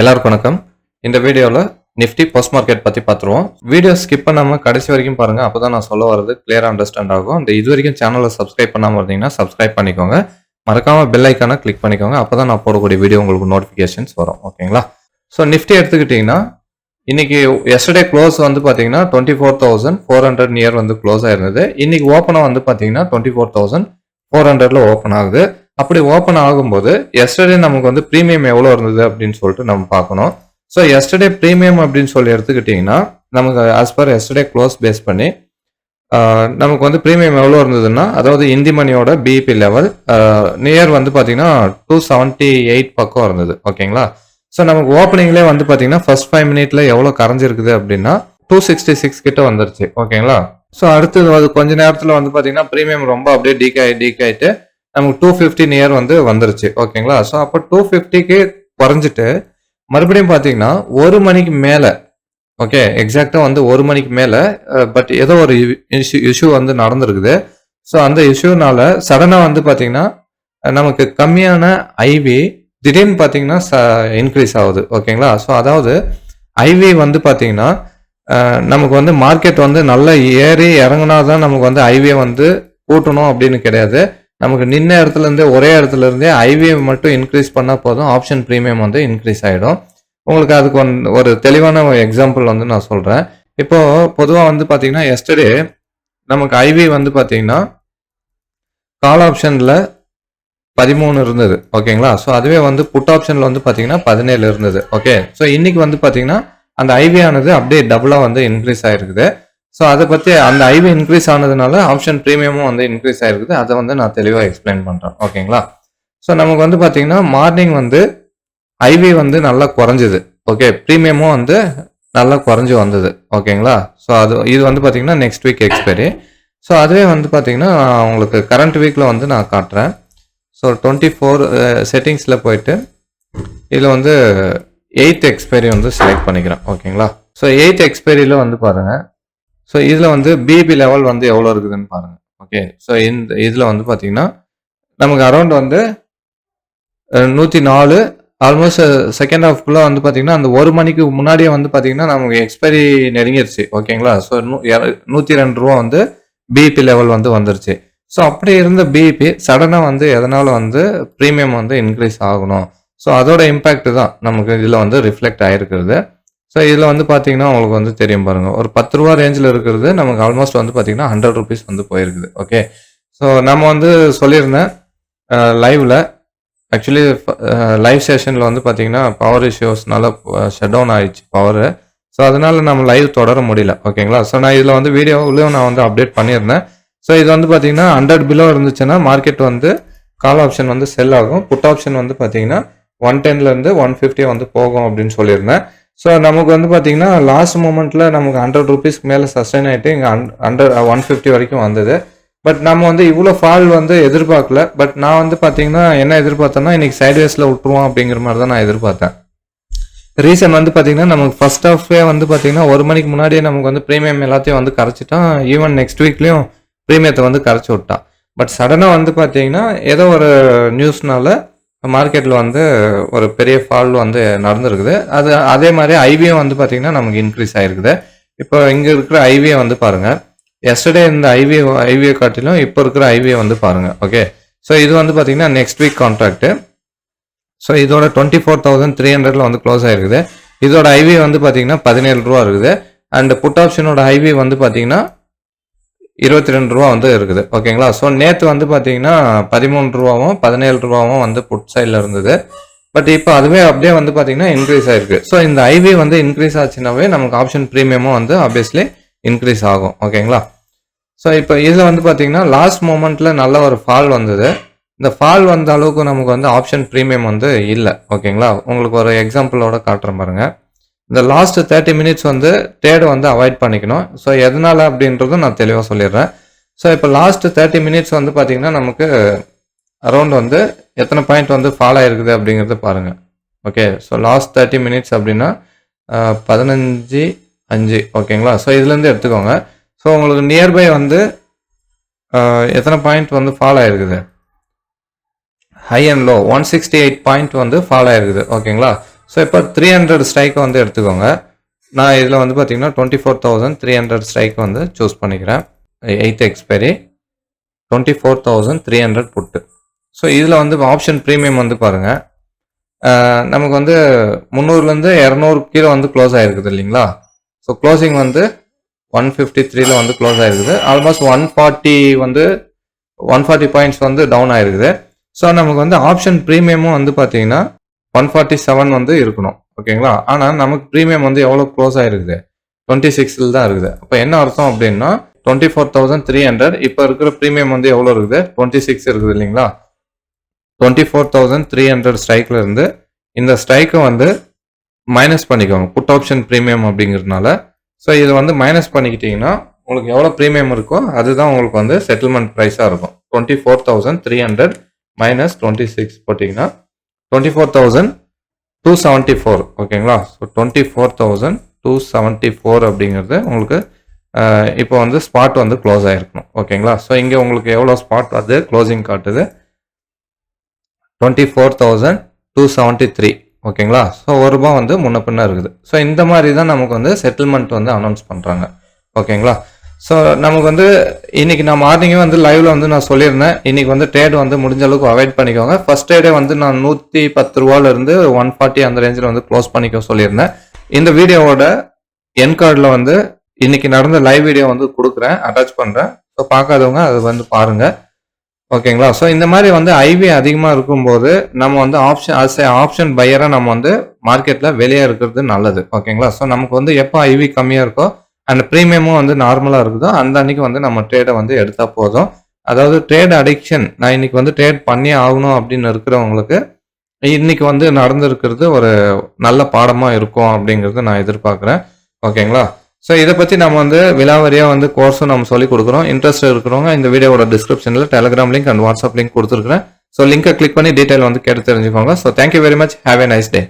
எல்லாருக்கும் வணக்கம். இந்த வீடியோவில் நிஃப்டி போஸ்ட் மார்க்கெட் பற்றி பார்த்துருவோம் வீடியோ ஸ்கிப் பண்ணாமல் கடைசி வரைக்கும் பாருங்கள் அப்போ தான் நான் சொல்ல வரது கிளியராக அண்டர்ஸ்டாண்ட் ஆகும். இந்த இது வரைக்கும் சேனலை சப்ஸ்கிரைப் பண்ணாமல் இருந்தீங்கன்னா சப்ஸ்கிரைப் பண்ணிக்கோங்க. மறக்காமல் பெல் ஐக்கானை கிளிக் பண்ணிக்கோங்க அப்போ தான் நான் போடக்கூடிய வீடியோ உங்களுக்கு நோட்டிஃபிகேஷன்ஸ் வரும். ஓகேங்களா ஸோ நிஃப்டி எடுத்துக்கிட்டிங்கன்னா இன்னைக்கு எஸ்டர்டே க்ளோஸ் வந்து பார்த்தீங்கன்னா twenty four thousand four hundred near வந்து க்ளோஸ் ஆயிருந்தது. இன்னைக்கு ஓப்பனாக வந்து பார்த்தீங்கன்னா டுவெண்ட்டி ஃபோர் தௌசண்ட் ஃபோர் ஹண்ட்ரட்ல ஓப்பன் ஆகுது. அப்படி ஓப்பன் ஆகும்போது எஸ்டர்டே நமக்கு வந்து ப்ரீமியம் எவ்வளோ இருந்தது அப்படின்னு சொல்லிட்டு நம்ம பார்க்கணும். ஸோ எஸ்டர்டே ப்ரீமியம் அப்படின்னு சொல்லி எடுத்துக்கிட்டிங்கன்னா நமக்கு as per yesterday close base பண்ணி நமக்கு வந்து ப்ரீமியம் எவ்வளோ இருந்ததுன்னா அதாவது இந்தி மணியோட பிபி லெவல் நியர் வந்து பார்த்தீங்கன்னா டூ செவன்ட்டி எயிட் பக்கம் இருந்தது. ஓகேங்களா ஸோ நமக்கு ஓப்பனிங்லேயே வந்து பார்த்தீங்கன்னா ஃபர்ஸ்ட் ஃபைவ் மினிட்ல எவ்வளோ கரைஞ்சிருக்குது அப்படின்னா டூ சிக்ஸ்டி சிக்ஸ் கிட்ட வந்துருச்சு. ஓகேங்களா ஸோ அடுத்தது அது கொஞ்ச நேரத்தில் வந்து பார்த்தீங்கன்னா ப்ரீமியம் ரொம்ப அப்படியே டீக் ஆகி டீக் ஆகிட்டு நமக்கு டூ ஃபிஃப்டி நியர் வந்து வந்துருச்சு. ஓகேங்களா ஸோ அப்போ டூ ஃபிஃப்டிக்கு குறைஞ்சிட்டு மறுபடியும் பார்த்தீங்கன்னா ஒரு மணிக்கு மேலே ஓகே எக்ஸாக்டாக வந்து ஒரு மணிக்கு மேலே பட் ஏதோ ஒரு இஷ்யூ இஷ்யூ வந்து நடந்திருக்குது. ஸோ அந்த இஷ்யூனால சடனாக வந்து பார்த்தீங்கன்னா நமக்கு கம்மியான ஐவி திடீர்னு பார்த்தீங்கன்னா இன்க்ரீஸ் ஆகுது. ஓகேங்களா ஸோ அதாவது ஐவி வந்து பார்த்தீங்கன்னா நமக்கு வந்து மார்க்கெட் வந்து நல்லா ஏறி இறங்குனா தான் நமக்கு வந்து ஐவியை வந்து கூட்டணும் அப்படின்னு கிடையாது. நமக்கு நின்ன இடத்துலருந்தே ஒரே இடத்துல இருந்தே ஐவிஎம் மட்டும் இன்க்ரீஸ் பண்ணால் போதும் ஆப்ஷன் ப்ரீமியம் வந்து இன்க்ரீஸ் ஆகிடும் உங்களுக்கு அதுக்கு ஒன் ஒரு தெளிவான எக்ஸாம்பிள் வந்து நான் சொல்கிறேன் இப்போது பொதுவாக வந்து பார்த்தீங்கன்னா எஸ்டர்டே நமக்கு ஐவி வந்து பார்த்தீங்கன்னா கால் ஆப்ஷனில் பதிமூணு இருந்தது ஓகேங்களா? ஸோ அதுவே வந்து புட் ஆப்ஷனில் வந்து பார்த்தீங்கன்னா பதினேழு இருந்தது ஓகே? ஸோ இன்றைக்கி வந்து பார்த்தீங்கன்னா அந்த ஐவி ஆனது அப்படியே டபுளாக வந்து இன்க்ரீஸ் ஆகிருக்குது ஸோ அதை பற்றி அந்த ஐவி இன்க்ரீஸ் ஆனதுனால ஆப்ஷன் ப்ரீமியமும் வந்து இன்க்ரீஸ் ஆயிருக்குது. அதை வந்து நான் தெளிவாக எக்ஸ்பிளைன் பண்ணுறேன் ஓகேங்களா ஸோ நமக்கு வந்து பார்த்தீங்கன்னா மார்னிங் வந்து ஐவி வந்து நல்லா குறைஞ்சிது. ஓகே ப்ரீமியமும் வந்து நல்லா குறைஞ்சி வந்தது. ஓகேங்களா ஸோ அது இது வந்து பார்த்தீங்கன்னா நெக்ஸ்ட் வீக் எக்ஸ்பைரி ஸோ அதுவே வந்து பார்த்தீங்கன்னா உங்களுக்கு கரண்ட் வீக்கில் வந்து நான் காட்டுறேன். ஸோ டுவெண்ட்டி ஃபோர் செட்டிங்ஸில் போயிட்டு இதில் வந்து எயித் எக்ஸ்பைரி வந்து செலக்ட் பண்ணிக்கிறேன். ஓகேங்களா ஸோ எயித் எக்ஸ்பைரியில் வந்து பாருங்கள் ஸோ இதில் வந்து பிபி லெவல் வந்து எவ்வளோ இருக்குதுன்னு பாருங்கள் ஓகே ஸோ இந்த இதில் வந்து பார்த்தீங்கன்னா நமக்கு அரௌண்ட் வந்து நூற்றி நாலு ஆல்மோஸ்ட் செகண்ட் ஹாஃப்குள்ளே வந்து பார்த்தீங்கன்னா அந்த ஒரு மணிக்கு முன்னாடியே வந்து பார்த்தீங்கன்னா நமக்கு எக்ஸ்பைரி நெருங்கிருச்சு. ஓகேங்களா ஸோ நூற்றி ரெண்டு ரூபா வந்து பிபி லெவல் வந்து வந்துருச்சு. ஸோ அப்படி இருந்த பிபி சடனாக வந்து எதனால் வந்து ப்ரீமியம் வந்து இன்க்ரீஸ் ஆகணும்? ஸோ அதோட இம்பேக்ட் தான் நமக்கு இதில் வந்து ரிஃப்ளெக்ட் ஆகிருக்கிறது ஸோ இதில் வந்து பார்த்தீங்கன்னா உங்களுக்கு வந்து தெரியும் பாருங்கள் ஒரு பத்து ரூபா ரேஞ்சில் இருக்கிறது நமக்கு ஆல்மோஸ்ட் வந்து பார்த்தீங்கன்னா ஹண்ட்ரட் ருபீஸ் வந்து போயிருக்குது. ஓகே ஸோ நம்ம வந்து சொல்லியிருந்தேன் லைவில் ஆக்சுவலி லைவ் செஷனில் வந்து பார்த்தீங்கன்னா பவர் இஷ்யூஸ்னால ஷட் டவுன் ஆயிடுச்சு பவர் ஸோ அதனால நம்ம லைவ் தொடர முடியல. ஓகேங்களா ஸோ நான் இதில் வந்து வீடியோவிலையும் நான் வந்து அப்டேட் பண்ணியிருந்தேன். ஸோ இது வந்து பார்த்தீங்கன்னா ஹண்ட்ரட் பிலோ இருந்துச்சுன்னா மார்க்கெட் வந்து கால் ஆப்ஷன் வந்து செல் ஆகும். புட் ஆப்ஷன் வந்து பார்த்தீங்கன்னா ஒன் டென்லேருந்து ஒன் ஃபிஃப்டி வந்து போகும் அப்படின்னு சொல்லியிருந்தேன். ஸோ நமக்கு வந்து பார்த்தீங்கன்னா லாஸ்ட் மூமெண்ட்டில் நமக்கு ஹண்ட்ரட் ருபீஸ்க்கு மேலே சஸ்டைன் ஆகிட்டு இங்கே ஹண்ட்ரட் ஒன் ஃபிஃப்டி வரைக்கும் வந்தது. பட் நம்ம வந்து இவ்வளோ ஃபால் வந்து எதிர்பார்க்கல. பட் நான் வந்து பார்த்தீங்கன்னா என்ன எதிர்பார்த்தேன்னா இன்றைக்கி சைட்வேஸில் விட்டுருவோம் அப்படிங்கிற மாதிரி தான் நான் எதிர்பார்த்தேன். ரீசன் வந்து பார்த்தீங்கன்னா நமக்கு ஃபர்ஸ்ட் ஹாஃபே வந்து பார்த்தீங்கன்னா ஒரு மணிக்கு முன்னாடியே நமக்கு வந்து ப்ரீமியம் எல்லாத்தையும் வந்து கரைச்சிட்டான். ஈவன் நெக்ஸ்ட் வீக்லேயும் ப்ரீமியத்தை வந்து கரைச்சி விட்டான். பட் சடனாக வந்து பார்த்தீங்கன்னா ஏதோ ஒரு நியூஸ்னால மார்க்கெட்டில் வந்து ஒரு பெரிய ஃபால் வந்து நடந்திருக்குது. அது அதே மாதிரி ஐவியும் வந்து பார்த்தீங்கன்னா நமக்கு இன்க்ரீஸ் ஆகிருக்குது இப்போ இங்கே இருக்கிற ஐவியை வந்து பாருங்கள் எஸ்டர்டே இந்த ஐவி ஐவியை காட்டிலும் இப்போ இருக்கிற ஐவியை வந்து பாருங்கள் ஓகே ஸோ இது வந்து பார்த்தீங்கன்னா நெக்ஸ்ட் வீக் கான்ட்ராக்ட்டு ஸோ இதோட டுவெண்ட்டி ஃபோர் தௌசண்ட் த்ரீ ஹண்ட்ரட்ல வந்து க்ளோஸ் ஆயிருக்குது. இதோட ஐவி வந்து பார்த்தீங்கன்னா பதினேழு ரூபா இருக்குது. அண்ட் புட் ஆப்ஷனோட ஐவி வந்து பார்த்தீங்கன்னா இருபத்தி ரெண்டு ரூபா வந்து இருக்குது. ஓகேங்களா? ஸோ நேற்று வந்து பார்த்தீங்கன்னா பதிமூணு ரூபாவும் பதினேழு ரூபாவும் வந்து புட் சைடில் இருந்தது. பட் இப்போ அதுவே அப்படியே வந்து பார்த்தீங்கன்னா இன்க்ரீஸ் ஆயிருக்கு. ஸோ இந்த ஐவி வந்து இன்க்ரீஸ் ஆச்சுனாவே நமக்கு ஆப்ஷன் ப்ரீமியமும் வந்து ஆப்வியஸ்லி இன்க்ரீஸ் ஆகும். ஓகேங்களா? ஸோ இப்போ இதில் வந்து பார்த்தீங்கன்னா லாஸ்ட் மூமெண்ட்டில் நல்ல ஒரு ஃபால் வந்தது. இந்த ஃபால் வந்த அளவுக்கு நமக்கு வந்து ஆப்ஷன் ப்ரீமியம் வந்து இல்லை. ஓகேங்களா? உங்களுக்கு ஒரு எக்ஸாம்பிளோட காட்டுறேன் பாருங்கள் இந்த லாஸ்ட் தேர்ட்டி மினிட்ஸ் வந்து தேர்டு வந்து அவாய்ட் பண்ணிக்கணும். ஸோ எதனால் அப்படின்றதும் நான் தெளிவாக சொல்லிடுறேன். ஸோ இப்போ லாஸ்ட் தேர்ட்டி மினிட்ஸ் வந்து பார்த்திங்கன்னா நமக்கு அரௌண்ட் வந்து எத்தனை பாயிண்ட் வந்து ஃபால் ஆகிருக்குது அப்படிங்கிறத பாருங்கள் okay so last thirty minutes அப்படின்னா பதினஞ்சு அஞ்சு. ஓகேங்களா ஸோ இதுலேருந்து எடுத்துக்கோங்க. ஸோ உங்களுக்கு நியர்பை வந்து எத்தனை பாயிண்ட் வந்து ஃபால் ஆகிருக்குது high and low one sixty eight point வந்து ஃபால் ஆகிருக்குது ஓகேங்களா ஸோ இப்போ த்ரீ ஹண்ட்ரட் ஸ்ட்ரைக்கை வந்து எடுத்துக்கோங்க. நான் இதில் வந்து பார்த்தீங்கன்னா twenty four thousand three hundred strike வந்து சூஸ் பண்ணிக்கிறேன். Eighth expiry twenty four thousand three hundred put so இதில் வந்து ஆப்ஷன் ப்ரீமியம் வந்து பாருங்கள் நமக்கு வந்து முந்நூறுலேருந்து இரநூறு கீழே வந்து க்ளோஸ் ஆகிருக்குது இல்லைங்களா? ஸோ க்ளோசிங் வந்து ஒன் ஃபிஃப்டி த்ரீல வந்து க்ளோஸ் ஆகிருக்குது ஆல்மோஸ்ட் ஒன் ஃபார்ட்டி வந்து ஒன் ஃபார்ட்டி பாயிண்ட்ஸ் வந்து டவுன் ஆகிருக்குது ஸோ நமக்கு வந்து ஆப்ஷன் ப்ரீமியமும் வந்து பார்த்தீங்கன்னா ஒன் ஃபார்ட்டி செவன் வந்து இருக்கணும் ஓகேங்களா? ஆனால் நமக்கு ப்ரீமியம் வந்து எவ்வளோ க்ளோஸ் ஆகிருக்குது டுவெண்ட்டி சிக்ஸில் தான் இருக்குது. அப்போ என்ன அர்த்தம் அப்படின்னா twenty four thousand three hundred இப்போ இருக்கிற ப்ரீமியம் வந்து எவ்வளோ இருக்குது? டுவெண்ட்டி சிக்ஸ் இருக்குது இல்லைங்களா? Twenty four thousand three hundred ஸ்ட்ரைக்கில் இருந்து இந்த ஸ்ட்ரைக்கை வந்து மைனஸ் பண்ணிக்கோங்க. புட் ஆப்ஷன் ப்ரீமியம் அப்படிங்கிறதுனால. ஸோ இது வந்து மைனஸ் பண்ணிக்கிட்டிங்கன்னா உங்களுக்கு எவ்வளோ ப்ரீமியம் இருக்கோ அதுதான் உங்களுக்கு வந்து செட்டில்மெண்ட் ப்ரைஸாக இருக்கும். Twenty four thousand three hundred minus twenty six போட்டிங்கன்னா twenty four thousand two seventy four ஓகேங்களா so twenty four thousand two seventy four அப்படிங்கிறது உங்களுக்கு இப்போ வந்து ஸ்பாட் வந்து க்ளோஸ் ஆகிருக்கணும் ஓகேங்களா ஸோ இங்கே உங்களுக்கு எவ்வளோ ஸ்பாட் வருது க்ளோசிங் காட்டுது twenty four thousand two seventy three ஓகேங்களா ஸோ ஒரு ரூபாய் வந்து முன்ன பின்ன இருக்குது. ஸோ இந்த மாதிரி தான் நமக்கு வந்து செட்டில்மெண்ட் வந்து அனௌன்ஸ் பண்ணுறாங்க ஓகேங்களா ஸோ நமக்கு வந்து இன்னைக்கு நான் மார்னிங்கே வந்து லைவ்ல வந்து நான் சொல்லியிருந்தேன். இன்னைக்கு வந்து ட்ரேட் வந்து முடிஞ்ச அளவுக்கு அவாய்ட் பண்ணிக்கோங்க. ஃபர்ஸ்ட் ட்ரேடே வந்து நான் நூற்றி பத்து ரூபால இருந்து ஒன் ஃபார்ட்டி அந்த ரேஞ்சில் வந்து க்ளோஸ் பண்ணிக்க சொல்லியிருந்தேன். இந்த வீடியோவோட என் கார்டில் வந்து இன்னைக்கு நடந்த லைவ் வீடியோ வந்து கொடுக்குறேன். அட்டாச் பண்ணுறேன் ஸோ பார்க்காதவங்க அது வந்து பாருங்க. ஓகேங்களா ஸோ இந்த மாதிரி வந்து ஐவி அதிகமாக இருக்கும்போது நம்ம வந்து ஆப்ஷன் அஸ் ஆப்ஷன் பையராக நம்ம வந்து மார்க்கெட்டில் வெளியே இருக்கிறது நல்லது. ஓகேங்களா ஸோ நமக்கு வந்து எப்போ ஐவி கம்மியாக இருக்கோ அந்த ப்ரீமியமும் வந்து நார்மலாக இருக்குதோ அந்த அன்னைக்கு வந்து நம்ம ட்ரேடை வந்து எடுத்தால் போதும். அதாவது ட்ரேட் அடிக்ஷன் நான் இன்னைக்கு வந்து ட்ரேட் பண்ணி ஆகணும் அப்படின்னு இருக்கிறவங்களுக்கு இன்னைக்கு வந்து நடந்திருக்கிறது ஒரு நல்ல பாடமாக இருக்கும் அப்படிங்கிறது நான் எதிர்பார்க்குறேன். ஓகேங்களா? ஸோ இதை பற்றி நம்ம வந்து விலாவரியாக வந்து கோர்ஸும் நம்ம சொல்லி கொடுக்குறோம். இன்ட்ரெஸ்ட் இருக்கிறவங்க இந்த வீடியோவோட டிஸ்கிரிப்ஷனில் Telegram link and WhatsApp link கொடுத்துருக்குறேன். ஸோ லிங்கை கிளிக் பண்ணி டீட்டெயில் வந்து கேட்டு தெரிஞ்சுக்கோங்க. So thank you very much have a nice day